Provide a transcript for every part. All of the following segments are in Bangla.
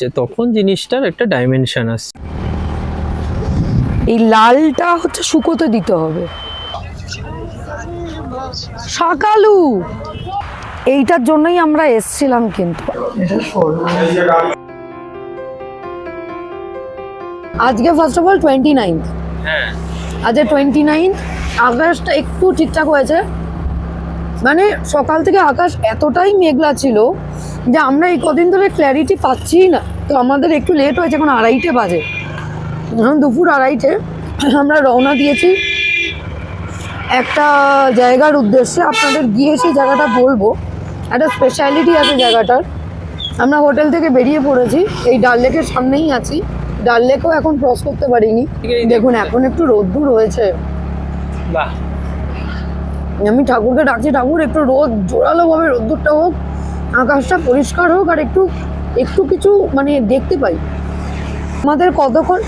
আসছে তখন জিনিসটার একটা ডাইমেনশন আসছে এই লালটা হচ্ছে শুকোতে দিতে হবে। শাকালু! এইটার জন্যই আমরা এসছিলাম কিন্তু। আজকে first of all twenty ninth হ্যাঁ। আজকে টোয়েন্টি নাইন আকাশটা একটু ঠিকঠাক হয়েছে। মানে সকাল থেকে আকাশ এতটাই মেঘলা ছিল যে আমরা এই কদিন ধরে ক্ল্যারিটি পাচ্ছিই না। তো আমাদের একটু লেট হয়েছে এখন আড়াইটে বাজে। এখন দুপুর আড়াইটে আমরা রওনা দিয়েছি একটা জায়গার উদ্দেশ্যে। আপনাদের গিয়ে সেই জায়গাটা বলব। একটা স্পেশালিটি আছে জায়গাটার। আমরা হোটেল থেকে বেরিয়ে পড়েছি। এই ডাল লেকের সামনেই আছি। ডাল লেকও এখন ক্রস করতে পারিনি। দেখুন এখন একটু রোদ্দুর হয়েছে। বাহ। আমি ঠাকুরকে ডাকছি ঠাকুর একটু রোদ জোরালো ভাবে রোদ্দুরটা হোক আকাশটা পরিষ্কার হোক আর একটু একটু কিছু মানে দেখতে পাই। আমাদের কতক্ষণ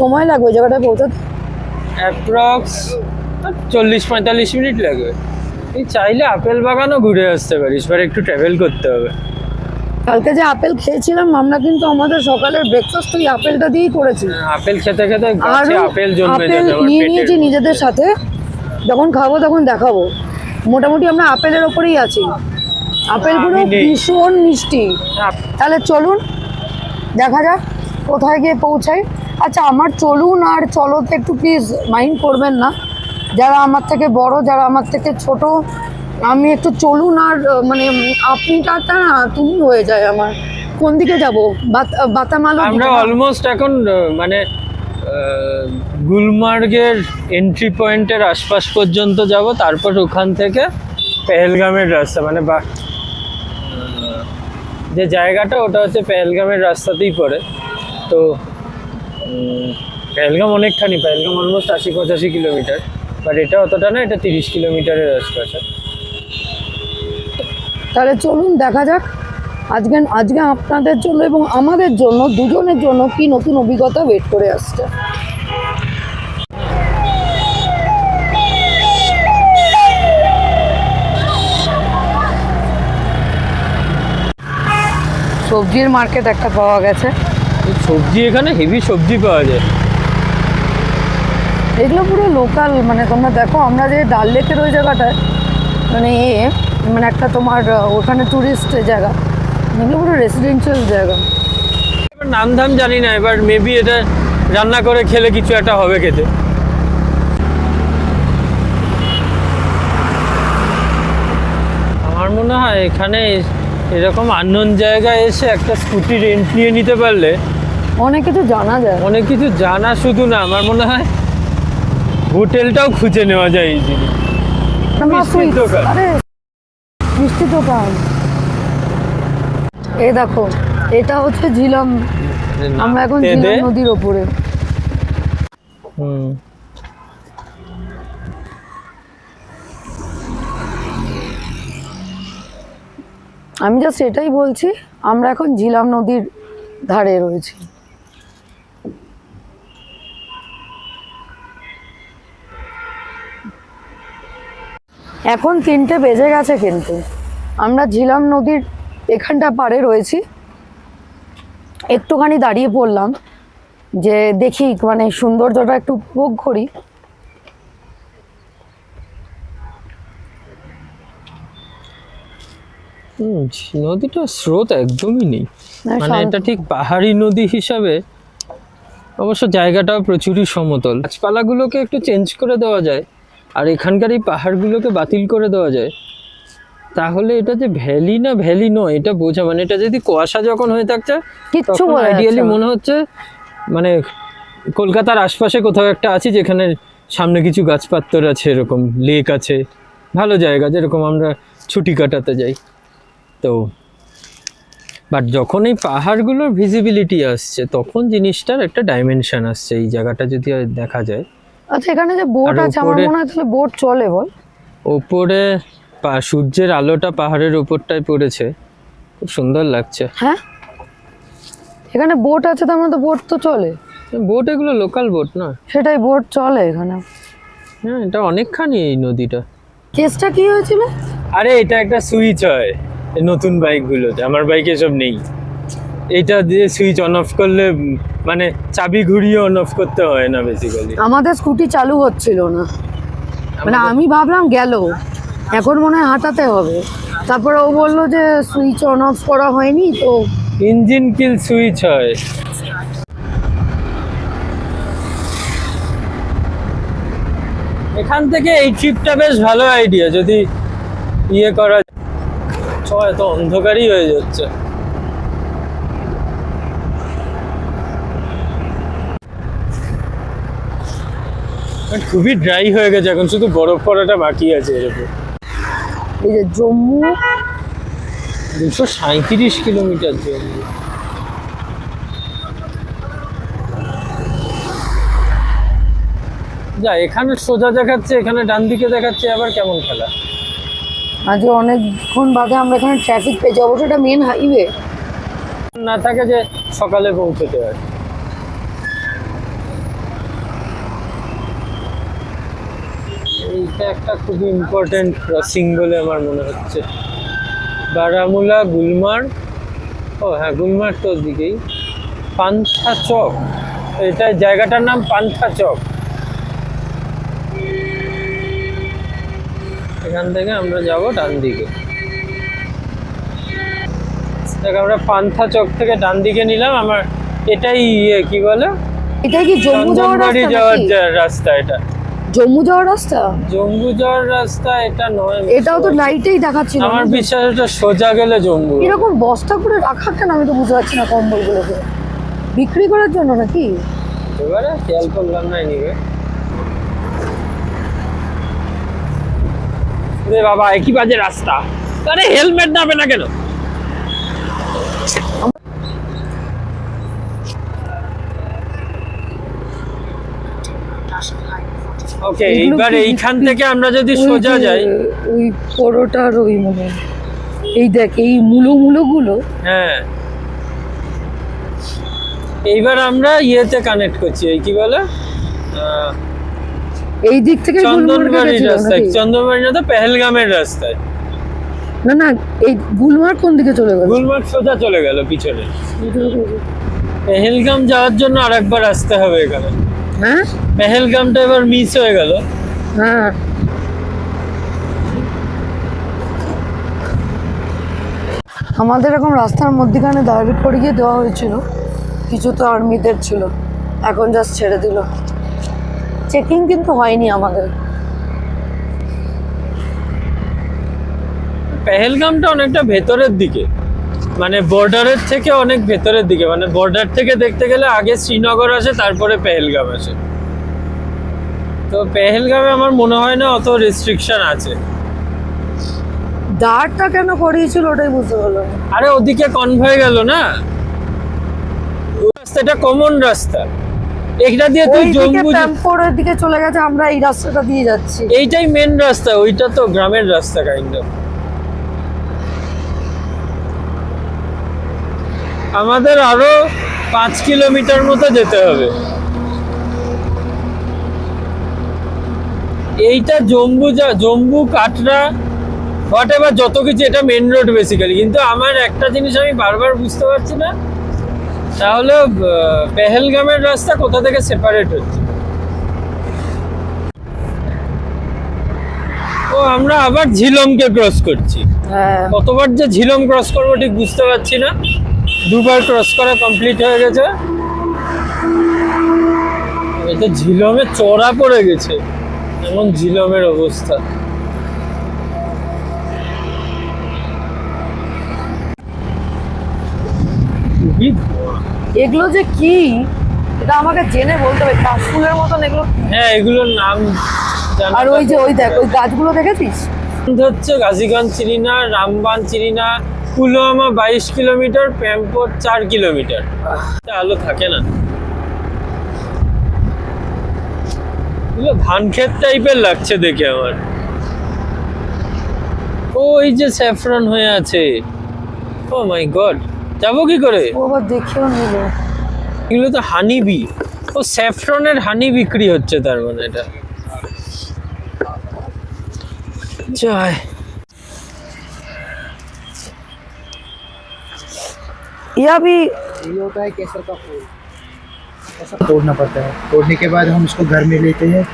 সময় লাগবে জায়গাটায় পৌঁছাতে? অ্যাপ্রক্স চল্লিশ পঁয়তাল্লিশ মিনিট লাগবে। তুই চাইলে আপেল বাগানও ঘুরে আসতে পারিস এবার একটু ট্রাভেল করতে হবে। কালকে যে আপেল খেয়েছিলাম আমরা কিন্তু আমাদের সকালের ব্রেকফাস্ট ওই আপেলটা দিয়েই করেছি। আপেল খেতে খেতে আপেল জন্মে যাবে নিয়ে নিয়েছি নিজেদের সাথে। যখন খাব তখন দেখাবো। মোটামুটি আমরা আপেলের ওপরেই আছি। আপেলগুলো ভীষণ মিষ্টি। তাহলে চলুন দেখা যাক কোথায় গিয়ে পৌঁছাই। আচ্ছা আমার চলুন আর চলোতে একটু প্লিজ মাইন্ড করবেন না। যারা আমার থেকে বড় যারা আমার থেকে ছোট আমি একটু চলুন আর মানে আপনিটা না তুমি হয়ে যায় আমার। কোন দিকে যাব? বাত- বাতামালো আমরা অলমোস্ট এখন মানে গুলমার্গের এন্ট্রি পয়েন্টের আশপাশ পর্যন্ত যাব, তারপর ওখান থেকে পেহেলগামের রাস্তা মানে বা যে জায়গাটা, ওটা হচ্ছে পেহেলগামের রাস্তাতেই পড়ে। তো পেহেলগাম অনেকখানি, পেহেলগাম অলমোস্ট আশি পঁচাশি কিলোমিটার। বাট এটা অতটা না, এটা তিরিশ কিলোমিটারের আশপাশে। তাহলে চলুন, দেখা যাক। আজকে আজকে আপনাদের জন্য এবং আমাদের জন্য দুজনের জন্য কি নতুন অভিজ্ঞতা ওয়েট করে আসছে? সবজির মার্কেট একটা পাওয়া গেছে। সবজি এখানে হেভি সবজি পাওয়া যায়। এগুলো পুরো লোকাল মানে তোমরা দেখো আমরা যে ডাল লেকের ওই জায়গাটায় মানে এ মানে একটা তোমার ওখানে টুরিস্ট জায়গা। এগুলো পুরো রেসিডেন্সিয়াল জায়গা। এবার নাম ধাম জানি না এবার মেবি এটা রান্না করে খেলে কিছু একটা হবে খেতে। আমার মনে হয় এখানে এরকম আননোন জায়গায় এসে একটা স্কুটি রেন্ট নিয়ে নিতে পারলে অনেক কিছু জানা যায়। অনেক কিছু জানা শুধু না আমার মনে হয় হোটেলটাও খুঁজে নেওয়া যায় এই আমার মিষ্টির দোকান। আরে মিষ্টি দোকান। এই দেখো এটা হচ্ছে ঝিলাম। আমরা এখন ঝিলাম নদীর ওপরে। হুম। আমি জাস্ট এটাই বলছি আমরা এখন ঝিলাম নদীর ধারে রয়েছি। এখন তিনটে বেজে গেছে কিন্তু। আমরা ঝিলাম নদীর এখানটা পাড়ে রয়েছি। একটুখানি দাঁড়িয়ে পড়লাম যে দেখি মানে সৌন্দর্যটা একটু উপভোগ করি। নদীটার স্রোত একদমই নেই। মানে এটা ঠিক পাহাড়ি নদী হিসাবে অবশ্য জায়গাটাও প্রচুরই সমতল। গাছপালাগুলোকে একটু চেঞ্জ করে দেওয়া যায় আর এখানকার এই পাহাড়গুলোকে বাতিল করে দেওয়া যায়। তাহলে এটা যে ভ্যালি না ভ্যালি নয় এটা বোঝা মানে এটা যদি কুয়াশা যখন হয়ে থাকছে কিচ্ছু আইডিয়ালি মনে হচ্ছে মানে কলকাতার আশপাশে কোথাও একটা আছি যেখানে সামনে কিছু গাছপাত্তর আছে এরকম লেক আছে ভালো জায়গা যেরকম আমরা ছুটি কাটাতে যাই। তো বাট যখন এই পাহাড়গুলোর ভিজিবিলিটি আসছে তখন জিনিসটার একটা ডাইমেনশন আসছে এই জায়গাটা যদি দেখা যায়। আচ্ছা এখানে যে বোট আছে আমার মনে হয় তাহলে বোট চলে বল। ওপরে সূর্যের আলোটা পাহাড়ের ওপরটায় পড়েছে। খুব সুন্দর লাগছে। হ্যাঁ? এখানে বোট আছে তার মানে তো বোট তো চলে। বোট এগুলো লোকাল বোট না? সেটাই বোট চলে এখানে। হ্যাঁ এটা অনেকখানি এই নদীটা। কেসটা কি হয়েছিল? আরে এটা একটা সুইচ হয়। এই নতুন বাইকগুলোতে আমার বাইকে এসব নেই। এটা দিয়ে সুইচ অন অফ করলে মানে চাবি ঘুরিয়ে অন অফ করতে হয় না বেসিক্যালি আমাদের স্কুটি চালু হচ্ছিল না। মানে আমি ভাবলাম গেল। এখন মনে হয় হাঁটাতে হবে। তারপরে ও বলল যে সুইচ অন অফ করা হয়নি, তো ইঞ্জিন কিল সুইচ হয়। এখান থেকে এই ট্রিপটা বেশ ভালো আইডিয়া যদি ইয়ে করা চ এত অন্ধকারই হয়ে যাচ্ছে। খুবই ড্রাই হয়ে গেছে, এখন শুধু বরফ পড়াটা বাকি আছে এর উপর। এই যে জম্মু। দুশো সাঁত্রিশ কিলোমিটার জন্য যা এখানে সোজা দেখাচ্ছে এখানে ডান দিকে দেখাচ্ছে আবার কেমন খেলা? আজ অনেকক্ষণ বাদে আমরা এখানে ট্রাফিক পেয়েছি। অবশ্য এটা মেন হাইওয়ে না থাকে যে সকালে পৌঁছতে হয়। এইটা একটা খুবই ইম্পর্টেন্ট ক্রসিং বলে আমার মনে হচ্ছে। বারামুলা গুলমার্গ ও হ্যাঁ গুলমার্গ তো দিকেই পান্থা চক এটা জায়গাটার নাম পান্থা চক। এখান থেকে আমরা যাব ডান দিকে। দেখ আমরা পান্থা চক থেকে ডান দিকে নিলাম আমার এটাই ইয়ে কি বলে? এটা কি জম্মু যাওয়ার রাস্তা এটা। জম্মু যাওয়ার রাস্তা? জম্মু যাওয়ার রাস্তা এটা নয় এটাও তো লাইটেই দেখাচ্ছিল আমার বিশ্বাস এটা সোজা গেলে জম্মু। এরকম বস্তা করে রাখা কেন? আমি তো বুঝতে পারছি না কম্বলগুলোকে। বিক্রি করার জন্য নাকি? এবারে খেয়াল করলাম না নিবে রে বাবা একই বাজে রাস্তা। আরে হেলমেট নাবে না কেন? ওকে এইবার এইখান থেকে আমরা যদি সোজা যাই। ওই পরোটার ওই মনে এই দেখ এই মুলো মুলো গুলো হ্যাঁ। এইবার আমরা ইয়েতে কানেক্ট করছি এই কি বলে? এই দিক থেকে চন্দনবাড়ির রাস্তায়। চন্দনবাড়ি না তো পেহেলগামের রাস্তায়। না না এই গুলমার্গ কোন দিকে চলে গেল? গুলমার্গ সোজা চলে গেল পিছনে। পেহেলগাম যাওয়ার জন্য আরেকবার আসতে হবে এখানে। হ্যাঁ? পেহেলগামটা এবার মিস হয়ে গেল। হ্যাঁ। আমাদের এরকম রাস্তার মধ্যখানে দাঁড়িয়ে করে গিয়ে দেওয়া হয়েছিল। কিছু তো আর্মিদের ছিল। এখন জাস্ট ছেড়ে দিল। চেকিং কিন্তু হয়নি আমাদের। পেহেলগামটা অনেকটা ভেতরের দিকে। মানে বর্ডারের থেকে অনেক ভেতরের দিকে মানে বর্ডার থেকে দেখতে গেলে আগে শ্রীনগর আসে তারপরে পেহেলগাম আসে। তো পেহেলগামে আমার মনে হয় না অত রেস্ট্রিকশন আছে। দাঁড়টা কেন করিয়েছিল ওটাই বুঝতে পারলাম আরে ওদিকে কনভয় গেল না। রাস্তাটা কমন রাস্তা। এটা দিয়ে তুই জম্মু দিকে চলে গেছে আমরা এই রাস্তাটা দিয়ে যাচ্ছি। এইটাই মেন রাস্তা ওইটা তো গ্রামের রাস্তা কাইন্ড আমাদের আরও পাঁচ কিলোমিটার মতো যেতে হবে। এইটা জম্বু যা জম্বু কাটরা হোয়াট এভার যত কিছু এটা মেন রোড বেসিক্যালি কিন্তু আমার একটা জিনিস আমি বারবার বুঝতে পারছি না তাহলে পেহেলগামের রাস্তা কোথা থেকে সেপারেট হচ্ছে? ও আমরা আবার ঝিলমকে ক্রস করছি। হ্যাঁ। কতবার যে ঝিলম ক্রস করব ঠিক বুঝতে পারছি না। দুবার ক্রস করা কমপ্লিট হয়ে গেছে। এটা ঝিলমে চড়া পড়ে গেছে। এমন ঝিলমের অবস্থা। এগুলো যে কি? এটা আমাকে জেনে বলতে হবে। কাশফুলের মতন এগুলো। হ্যাঁ এগুলোর নাম আর ওই যে ওই দেখ ওই গাছগুলো দেখেছিস? হচ্ছে গাজীগঞ্জ চিরিনা রামবান চিরিনা পুলওয়ামা বাইশ কিলোমিটার প্যাম্পোর চার কিলোমিটার। আলো থাকে না। ধান ক্ষেত টাইপের লাগছে দেখে আমার। ও এই যে স্যাফরন হয়ে আছে। Oh my god. যাব কি করে? দেখেও নিল। এগুলো তো হানি বি ও স্যাফরনের হানি বিক্রি হচ্ছে তার মানে এটা। জয় यह भी ये होता है केसर का फूल। ऐसा तोड़ना पड़ता है। तोड़ने के बाद हम इसको घर में लेते हैं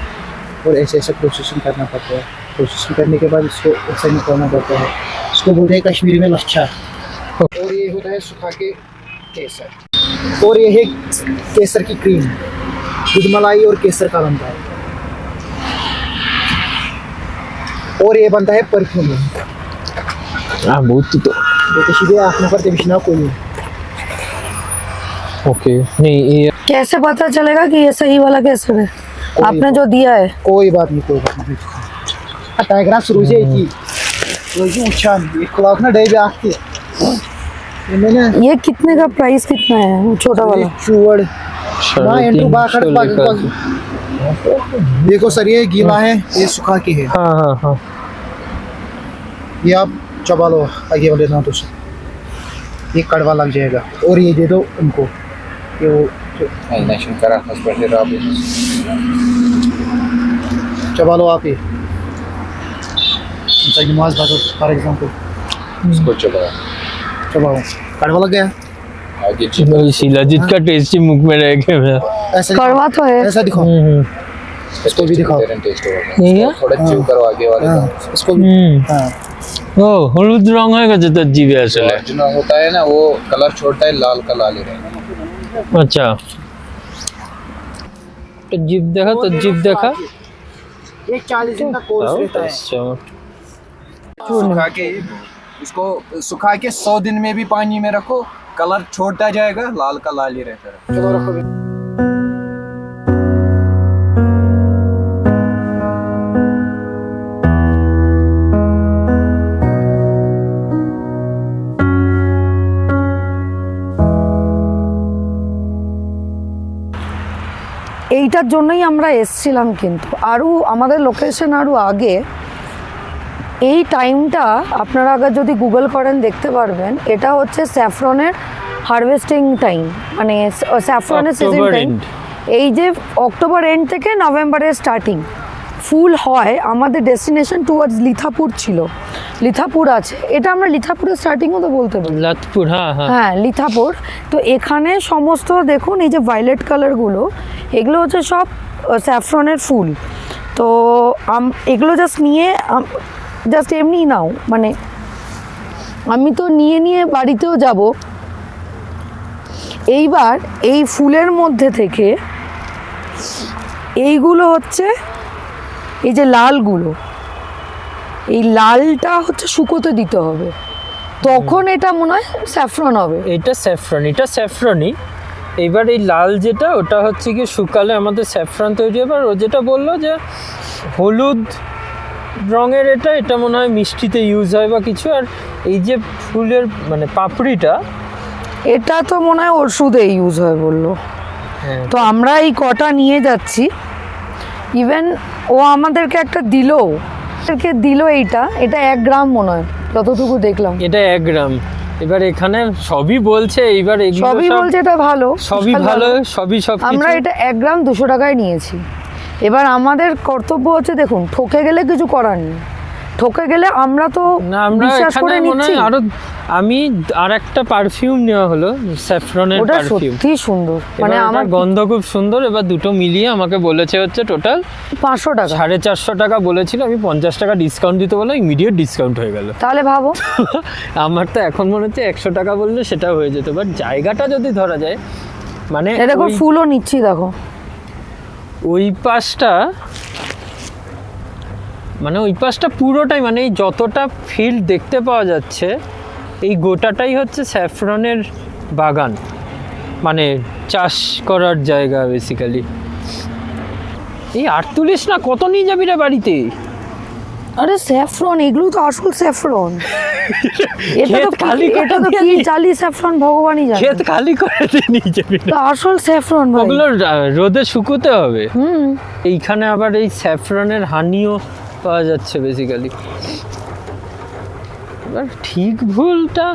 और ऐसे ऐसे प्रोसेसिंग करना पड़ता है। प्रोसेसिंग करने के बाद इसको ऐसे निकालना पड़ता है। इसको बोलते हैं कश्मीरी में लच्छा। और ये होता है सुखा के केसर। और ये है केसर की क्रीम दूध मलाई और केसर का बनता है। और ये बनता है परफ्यूम to. देखो सीधे आँखों पर बिछना कोई नहीं। ओके। नहीं ये कैसे पता चलेगा कि ये सही वाला केसर है? आपने जो दिया है। कोई बात नहीं कोई बात नहीं टाइगरा सुरुजे की रोजी उछान एक क्लॉक ना डे भी आती है। मैंने ये कितने का प्राइस कितना है? वो छोटा वाला। चूड़ साढ़े हाँ सौ बाग- लेकर। बाग- देखो सर ये गीला है। ये सुखा के है। हाँ हाँ हाँ। ये आप चबा लो आगे वाले दांतों से ये कड़वा लग जाएगा और ये दे दो उनको। Yung... Ayun, Nation Caracas vs. Robbins. Chabalo Api. Sa Gnumaz versus, for example. इसको चबाओ चबाओ कड़वा लग गया आगे शिलाजीत का टेस्टी मुख में रह गया मेरा कड़वा तो है ऐसा दिखाओ इसको भी दिखाओ नहीं है थोड़ा चिव करो आगे वाले इसको हाँ ओ हलूद रंग है का जितना जीव है असले जो होता है ना वो कलर छोड़ता है लाल का लाल ही रहेगा আচ্ছা তোর জিভ দেখা তোর জিভ দেখা ये चालीस दिन का कोर्स रहता है আচ্ছা सुखा के इसको सुखा के सौ दिन में भी पानी में रखो कलर छोड़ता जाएगा लाल का लाल ही रहता है এইটার জন্যই আমরা এসছিলাম কিন্তু। আরও আমাদের লোকেশন আরও আগে এই টাইমটা আপনারা আগে যদি গুগল করেন দেখতে পারবেন এটা হচ্ছে স্যাফরনের হারভেস্টিং টাইম মানে স্যাফরনের সিজন টাইম এই যে অক্টোবর এন্ড থেকে নভেম্বরের স্টার্টিং ফুল হয় আমাদের ডেস্টিনেশন টুয়ার্ডস লিথাপুর ছিল। লিথাপুর আছে। এটা আমরা লিথাপুরের স্টার্টিংও তো বলতে পারি। লাতপুর হ্যাঁ হ্যাঁ। হ্যাঁ লিথাপুর। তো এখানে সমস্ত দেখুন এই যে ভায়োলেট কালারগুলো এগুলো হচ্ছে সব স্যাফরনের ফুল। তো আম- এগুলো জাস্ট নিয়ে জাস্ট এমনি নাও মানে আমি তো নিয়ে নিয়ে বাড়িতেও যাব। এইবার এই ফুলের মধ্যে থেকে এইগুলো হচ্ছে এই যে লালগুলো। এই লালটা হচ্ছে শুকোতে দিতে হবে। তখন এটা মনে হয় স্যাফরন হবে। এটা স্যাফরন এটা স্যাফরনই। এইবার এই লাল যেটা ওটা হচ্ছে কি শুকালে আমাদের স্যাফরন তৈরি হবে। আর ও যেটা বলল যে হলুদ রঙের এটা এটা মনে হয় মিষ্টিতে ইউজ হয় বা কিছু। আর এই যে ফুলের মানে পাপড়িটা এটা তো মনে হয় ওষুধে ইউজ হয় বলল। হ্যাঁ। তো আমরা এই কটা নিয়ে যাচ্ছি। ইভেন ও আমাদেরকে একটা দিলো। আমাদেরকে দিল এইটা এটা এক গ্রাম মনে হয় যতটুকু দেখলাম। এটা এক গ্রাম। এবার এখানে সবই বলছে এইবার সবই বলছে এটা ভালো সবই ভালো সবই সব আমরা এটা এক গ্রাম দুশো টাকায় নিয়েছি। এবার আমাদের কর্তব্য হচ্ছে দেখুন ঠকে গেলে কিছু করার নেই। ঠকে গেলে আমরা তো বিশ্বাস করে নিচ্ছি। আরও আমি আর একটা পারফিউম নেওয়া হলো স্যাফরনের ওটা পারফিউম সত্যি সুন্দর। মানে আমার গন্ধ খুব সুন্দর এবার দুটো মিলিয়ে আমাকে বলেছে হচ্ছে টোটাল পাঁচশো টাকা। সাড়ে চারশো টাকা বলেছিল আমি পঞ্চাশ টাকা ডিসকাউন্ট দিতে বললাম ইমিডিয়েট ডিসকাউন্ট হয়ে গেল। তাহলে ভাবো। আমার তো এখন মনে হচ্ছে একশো টাকা বললে সেটা হয়ে যেত বাট জায়গাটা যদি ধরা যায় মানে এরকম ওই- ফুলও নিচ্ছি দেখো। ওই পাশটা মানে ওই পাশটা পুরোটাই মানে এই যতটা ফিল্ড দেখতে পাওয়া যাচ্ছে এই গোটাটাই হচ্ছে স্যাফরনের বাগান। মানে চাষ করার জায়গা বেসিক্যালি এই আটতুলিশ না কত নিয়ে যাবি রে বাড়িতে? আরে স্যাফরন এগুলো তো আসল স্যাফরন এটা তো ক্ষেত খালি এটা তো কি জালি স্যাফরন ভগবানই জানে। ক্ষেত খালি করে নিয়ে যাবি তো আসল স্যাফরন ভাই। ওগুলো রোদে শুকোতে হবে। হুম। এইখানে আবার এই স্যাফরনের হানিও পাওয়া যাচ্ছে বেসিক্যালি এবার ঠিক ভুলটা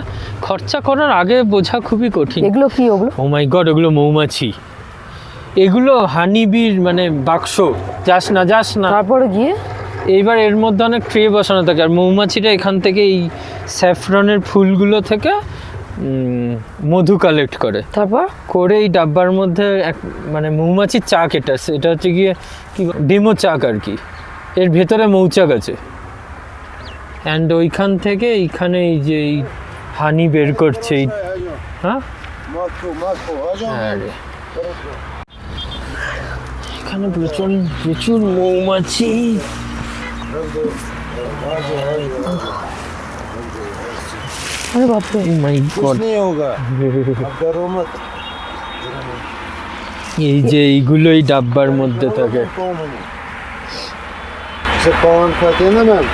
খরচা করার আগে বোঝা খুবই কঠিন। এগুলো কি ওগুলো? ও মাই গড ওগুলো মৌমাছি। এগুলো হানিবির মানে বাক্স। যাস না যাস না। তারপরে গিয়ে? এইবার এর মধ্যে অনেক ট্রে বসানো থাকে। আর মৌমাছিরা এখান থেকে এই স্যাফরনের ফুলগুলো থেকে মধু কালেক্ট করে। তারপর? করে এই ডাব্বার মধ্যে এক মানে মৌমাছির চাক এটা। এটা হচ্ছে গিয়ে কি ডেমো চাক আর কি। এর ভেতরে মৌচাক আছে অ্যান্ড ওইখান থেকে এইখানে এই যে এই হানি বের করছে এই হ্যাঁ আরে। এখানে প্রচুর প্রচুর মৌমাছি আরে বাপরে মাই গড नहीं होगा अब डरो मत এই যে এইগুলো এই ডাব্বার মধ্যে থাকে कौन है इसे कौन खाते हैं ना मैम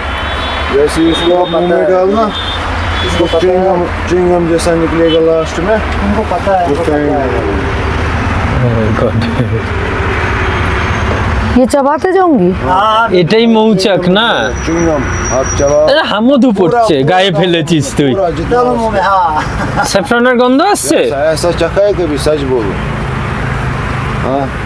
जैसे ही इसको मुंह में डालना इसको च्युइंगम च्युइंगम जैसा निकलेगा लास्ट में उनको पता है उस टाइम Oh my God. ये चबाते जाऊंगी এটাই মৌচাক না च्युइंगम आप चलाओ আরে হামদু পড়ছে গায়ে ফেলেছিস তুই पूरा जितना डालो मुंह में हाँ স্যাফরনের গন্ধ আসছে ऐसा ऐसा चखा है कभी सच बोलो हाँ हेलो, ये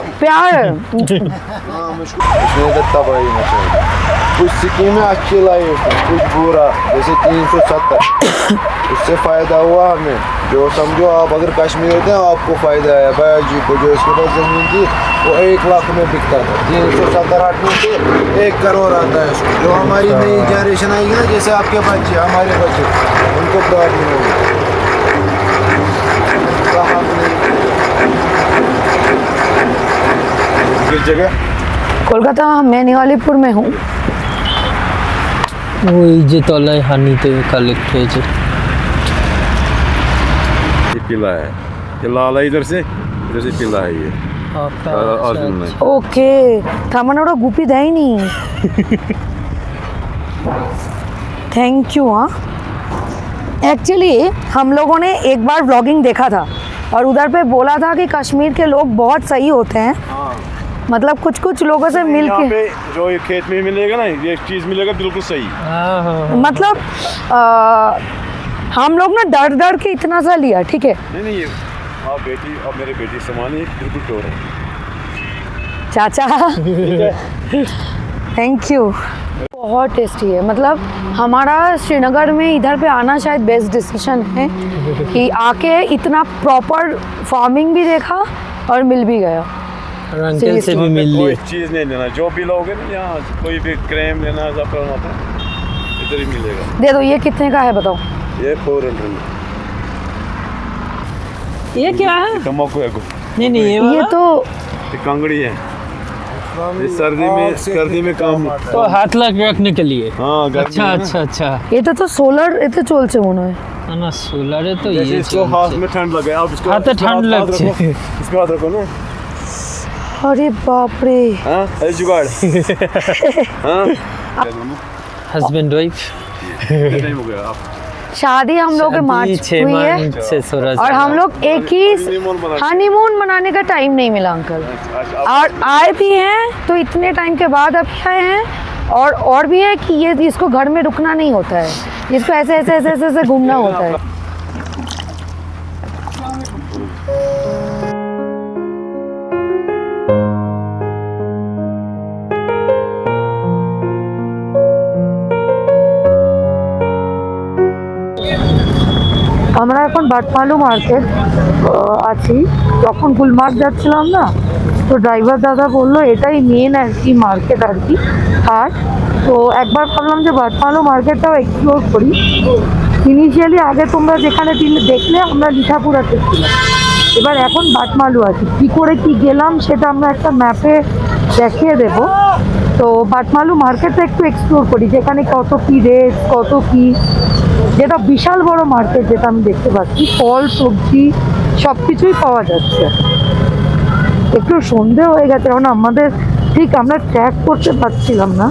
प्यार। है हाँ मुझको तो। तबाही मचाई कुछ स्कीमें अच्छी लाई उसने कुछ बुरा जैसे तीन सौ सत्तर। उससे फ़ायदा हुआ हमें। जो समझो आप अगर कश्मीर होते हैं आपको फ़ायदा है। भैया जी को जो इसके पास ज़मीन थी वो एक लाख में बिकता था तीन सौ सत्तर हटने से एक करोड़ आता है उसको। जो हमारी नई जनरेशन आएगी ना जैसे आपके बच्चे हमारे बच्चे उनको प्रॉब्लम होगी किस जगह कोलकाता मैं निवालीपुर में हूँ ওই যে তলায় হানিতে কালেক্ট হয়েছে ये पीला है ये लाल है इधर से इधर से पीला है ये अर्जुन में ओके তার মানে ওরা গুপি দেয়নি थैंक यू हाँ एक्चुअली हम लोगों ने एक बार व्लॉगिंग देखा था और उधर पे बोला था कि कश्मीर के लोग बहुत सही होते हैं मतलब कुछ कुछ लोगों से मिल के जो ये खेत में मिलेगा ना ये चीज़ मिलेगा बिल्कुल सही। मतलब आ, हम लोग ना डर डर के इतना सा लिया ठीक है? नहीं नहीं ये आप बेटी अब मेरे बेटी समान है बिल्कुल प्योर है। चाचा। थैंक यू बहुत टेस्टी है। मतलब हमारा श्रीनगर में इधर पे आना शायद बेस्ट डिसीज़न है कि आके इतना प्रॉपर फ़ार्मिंग भी देखा और मिल भी गया। और अंकल से भी मिल कोई लिए चीज नहीं लेना जो भी लोगे ना यहाँ कोई भी क्रीम लेना जफरान होता है इधर ही मिलेगा दे दो ये कितने का है बताओ ये फोर हंड्रेड ये क्या है तम्बाकू है नहीं नहीं ये ये वाला तो ये कांगड़ी है ये सर्दी में सर्दी में काम तो हाथ लग रखने के लिए हाँ गर्मी अच्छा में ना, अच्छा अच्छा এটা তো সোলার এতে চলছে মনে হয় না না সোলারে তো जैसे ये इसको हाथ में ठंड लगे आप इसको हाथ में इसको ठंड हाथ लगती रखो, है। इसको हाथ रखो ना अरे बाप रे हाँ अरे जुगाड़। हाँ। हस्बैंड वाइफ टाइम हो गया आप शादी हम लोग के मार्च छह हुई है और हम लोग एक ही हनीमून मनाने का टाइम नहीं मिला अंकल और आए भी हैं तो इतने टाइम के बाद अभी आए हैं और और भी है कि ये इसको घर में रुकना नहीं होता है। इसको ऐसे ऐसे ऐसे ऐसे, ऐसे घूमना होता है। এখন বাটমালু মার্কেট আছি যখন গুলমার্গ যাচ্ছিলাম না, তো ড্রাইভার দাদা বলল, এটাই মেন আর কি মার্কেট আর কি। আর তো একবার ভাবলাম যে বাটমালু মার্কেটটাও এক্সপ্লোর করি। ইনিশিয়ালি আগে তোমরা যেখানে দেখলে আমরা লিঠাপুরাতে ছিলাম। এবার এখন বাটমালু আছি। কি করে কি গেলাম সেটা আমরা একটা ম্যাপে দেখিয়ে দেব। তো বাটমালু মার্কেটটা একটু এক্সপ্লোর করি, যেখানে কত কি রেট কত কি যেটা বিশাল বড় মার্কেট যেটা আমি দেখতে পাচ্ছি, ফল, সবজি সব কিছুই পাওয়া যাচ্ছে। একটু সন্ধে হয়ে গেছে কারণ আমাদের ঠিক আমরা ট্র্যাক করতে পারছিলাম না।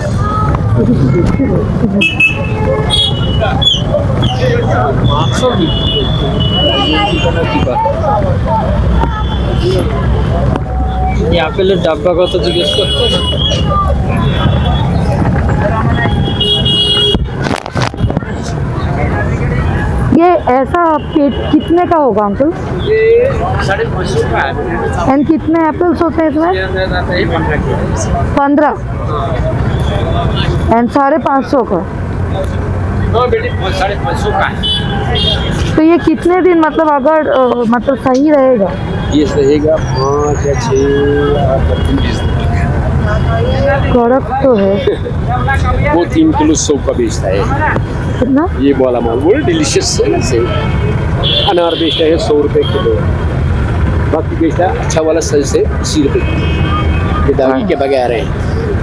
আপেলের ডাব্বা কত জিজ্ঞেস করতো? ये ऐसा आपके कितने का होगा अंकल? साढ़े का है। एंड कितने एप्पल्स होते हैं इसमें? अंदर आता है पंद्रह एंड साढ़े पाँच सौ का। तो ये कितने दिन मतलब अगर मतलब सही रहेगा? ये रहेगा पाँच या छः कड़क तो है। वो तीन किलो सौ का बेचता है। कितना ये वाला माल वो डिलीशियस है से अनार बेचता है सौ रुपये किलो। बाकी बेचता है अच्छा वाला सही से अस्सी रुपये किलो। ये दवाई के बगैर है।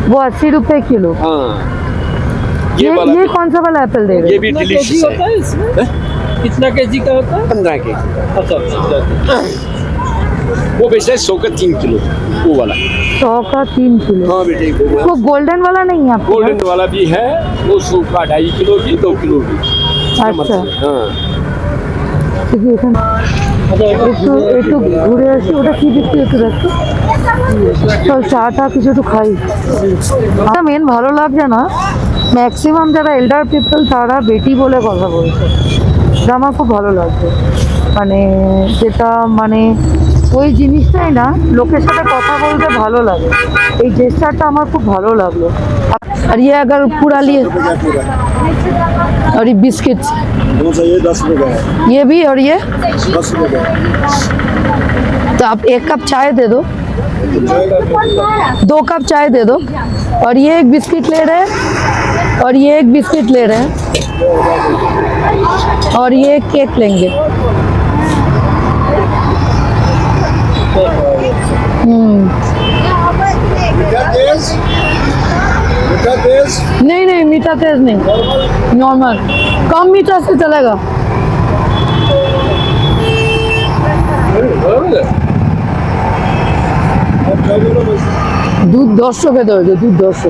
वो अस्सी रुपए किलो। हाँ। ये ये ये कौन सा वाला एप्पल दे रहे ये भी डिलीशियस है। है इसमें? कितना केजी का होता है? पंद्रह के अच्छा अच्छा वो बेचता है सौ का तीन किलो। वो वाला सौ का तीन किलो हाँ बेटे वो वाला वो गोल्डन वाला नहीं है आपके गोल्डन वाला भी है वो सौ का ढाई किलो भी दो किलो भी আচ্ছা हाँ ঠিক আছে এখানে একটু একটু ঘুরে আসি ওটা কি বিক্রি একটু দেখো চল চাটা কিছু একটু খাই আমার মেন ভালো লাগছে না ম্যাক্সিমাম যারা এল্ডার পিপল তারা বেটি বলে কথা বলছে এটা আমার খুব ভালো লাগছে মানে যেটা মানে ওই জিনিসটাই না লোকের সাথে কথা বলতে ভালো লাগে এই জেস্টারটা আমার খুব ভালো লাগলো আর ইয়ে अगर पूरा लिए और ये बिस्किट ये दस रुपये है ये भी और ये दस रुपये तो आप एक कप चाय दे दो दो कप चाय दे दो और ये एक बिस्किट ले रहे हैं और ये एक बिस्किट ले रहे हैं और ये एक केक लेंगे मीठा तेज नहीं नहीं मीठा तेज नहीं नॉर्मल कम मीठा से चलेगा दूध दस सौ दो दूध दस सौ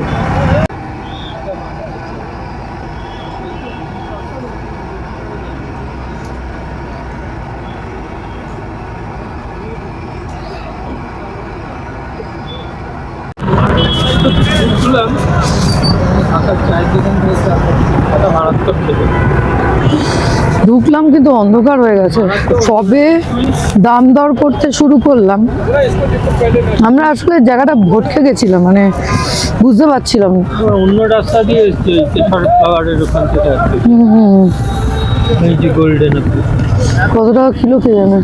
কিন্তু অন্ধকার হয়ে গেছে। সবে দাম দর করতে শুরু করলাম? আমরা আসলে জায়গাটা ভটকে গেছিলাম মানে বুঝতে পারছিলাম অন্য রাস্তা দিয়ে পাহাড়ের ওখান থেকে কত টাকা কিলো কে জানে?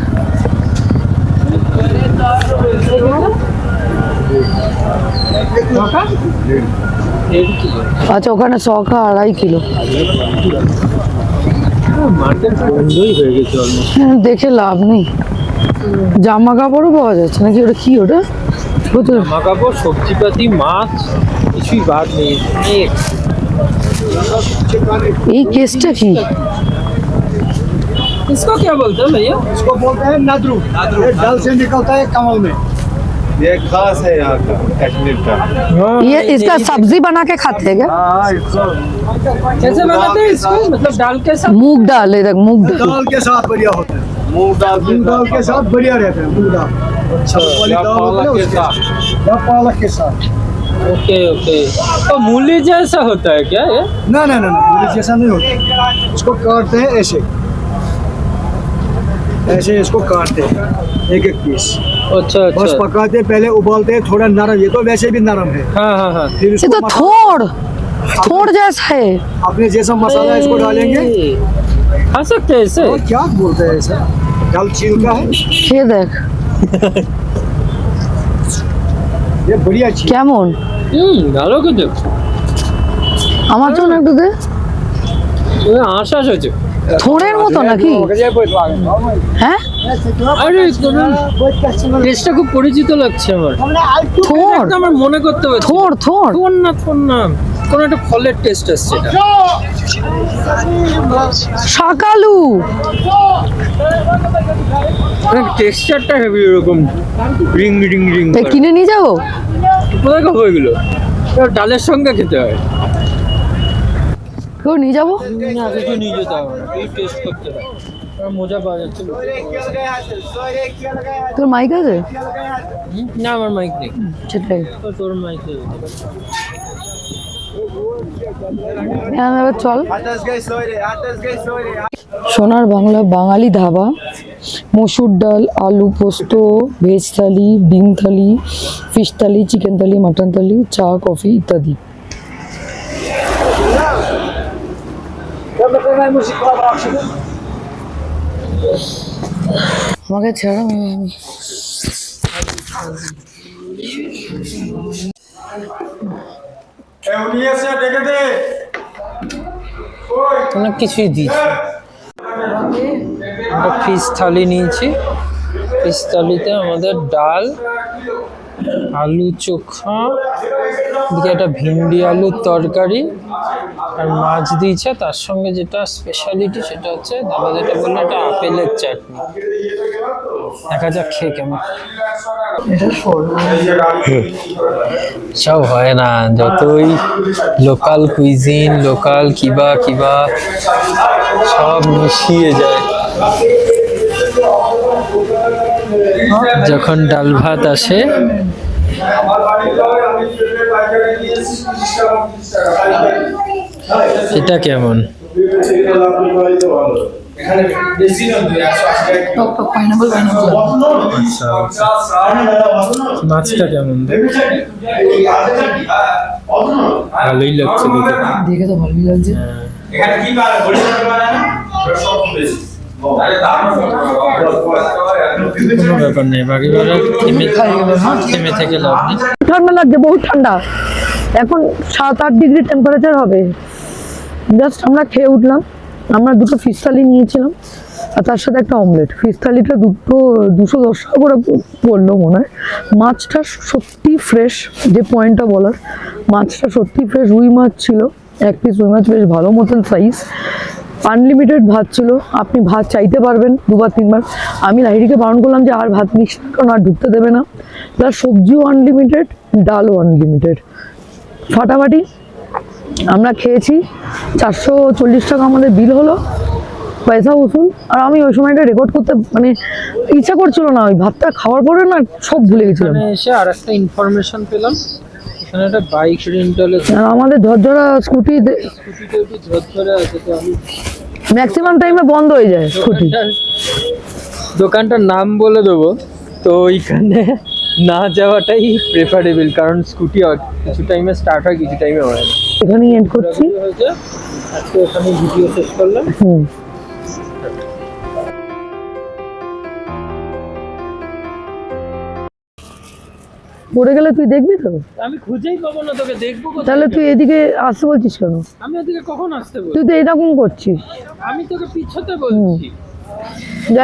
আচ্ছা ওখানে শখা আড়াই কিলো। দেখে লাভ নেই জামা কাপড়ও পাওয়া যাচ্ছে নাকি ওটা কি ওটা ওটা জামা কাপড় সবজিপাতি মাছ কিছুই বাদ নেই অনেক এই কেসটা কি इसको क्या बोलते हैं भैया इसको बोलते हैं नादरू ये डल से निकलता है कमल में ये खास है यहाँ का कश्मीर का। ये इसका सब्ज़ी बना के खाते हैं क्या? हाँ कैसे बनाते हैं इसको? मतलब डाल के साथ? मूंग दाल है देख मूंग दाल। दाल के साथ बढ़िया होता है। मूंग दाल मूंग दाल के साथ बढ़िया रहता है मूंग दाल। अच्छा वाली या दाल होती है पालक के साथ। या पालक के साथ। Okay okay. तो मूली जैसा होता है क्या ये? ना ना ना ना मूली जैसा नहीं होता। इसको काटते हैं ऐसे। ऐसे इसको काटते हैं एक एक पीस अच्छा बस अच्छा पकाते हैं पहले उबालते हैं थोड़ा नरम ये तो वैसे भी नरम है हाँ हाँ हाँ फिर ये इसको तो मसाला- थोड़ थोड़ जैसा है अपने जैसा मसाला इसको डालेंगे खा सकते हैं इसे और क्या बोलते हैं ऐसा दाल चील का है খেয়ে দেখ ये बढ़िया चीज কেমন হুম ভালো কিন্তু আমার জন্য একটু দে আশ্বাস হচ্ছে থোড়ের মতো নাকি? হ্যাঁ? আরে টেস্টটা খুব পরিচিত লাগছে আমার। থোড় আমার মনে করতে পারছি থোড় থোড় থোর? না থোর না। কোন একটা ফলের টেস্ট আসছে এটা। শাকালু। টেক্সচারটা হেভি এরকম রিং রিং রিং কিনে নিয়ে যাব? কোথায় খাব এগুলো ডালের সঙ্গে খেতে হয়। কেউ নিয়ে যাব? না কিছু নিয়ে যেতে হবে না তুই টেস্ট করতে মজা পাওয়া যাচ্ছে। তোর মাইক আছে? না আমার মাইক নেই। সেটাই। তোর মাইক হ্যাঁ, চল. সোনার বাংলা বাঙালি ধাবা মসুর ডাল আলু পোস্ত ভেজ থালি ডিম thali fish thali chicken thali mutton thali চা কফি ইত্যাদি। আমাকে ছাড়া আমি অনেক কিছুই দিয়েছে আমরা ফিস থালি নিয়েছি। ফিস থালিতে আমাদের ডাল আলু চোখা দিকে একটা ভিন্ডি আলুর তরকারি। আর মাছ দিয়েছে, তার সঙ্গে যেটা স্পেশালিটি সেটা হচ্ছে দাদা যেটা বলল এটা আপেলের চাটনি। দেখা যাক খেয়ে কেমন। সব হয় না, যতই লোকাল কুইজিন লোকাল কিবা কিবা, সব মিশিয়ে যায়। যখন ডাল ভাত আসে এটা কেমন? থেকে ঠান্ডা লাগছে বহুত ঠান্ডা। এখন সাত আট ডিগ্রি টেম্পারেচার হবে। জাস্ট আমরা খেয়ে উঠলাম। আমরা দুটো ফিশ থালি নিয়েছিলাম আর তার সাথে একটা অমলেট ফিশ থালিটা দুটো দুশো দশ টাকা করে পড়ল মনে হয়। মাছটা সত্যি ফ্রেশ যে পয়েন্টটা বলার। মাছটা সত্যি ফ্রেশ রুই মাছ ছিল। এক পিস রুই মাছ বেশ ভালো মতন সাইজ আনলিমিটেড ভাত ছিল। আপনি ভাত চাইতে পারবেন দুবার তিনবার। আমি লাহিড়িকে বারণ করলাম যে আর ভাত নিস না, কারণ আর ঢুকতে দেবে না। প্লাস সবজিও আনলিমিটেড ডালও আনলিমিটেড ফাটাফাটি আমরা খেয়েছি চারশো চল্লিশ টাকা আমাদের বিল হলো পয়সা উসুল। আর আমি ওই সময়টা রেকর্ড করতে মানে ইচ্ছা করছিল না ওই ভাতটা খাওয়ার পরে না সব ভুলে গেছিলাম। এসে আর একটা ইনফরমেশন পেলাম এখানে একটা বাইক রেন্টালের আর আমাদের ঝরঝরা স্কুটি আছে তো আমি ম্যাক্সিমাম টাইমে বন্ধ হয়ে যায় স্কুটি দোকানটার- দোকানটার নাম বলে দেবো তো ওইখানে না যাওয়াটাই প্রেফারেবল কারণ স্কুটি কিছু টাইমে স্টার্ট হয় কিছু টাইমে হয় না। এখানেই এন্ড করছি। আজকে এখানে ভিডিও শেষ করলাম। হুম। পড়ে গেলে তুই দেখবি তো? আমি খুঁজেই পাবো না তোকে দেখব? তাহলে তুই এদিকে আসতে বলছিস কেন? আমি ওদিকে কখন আসতে বলছি তুই তো এরকম করছিস। আমি তোকে পিছতে বলছি। যাই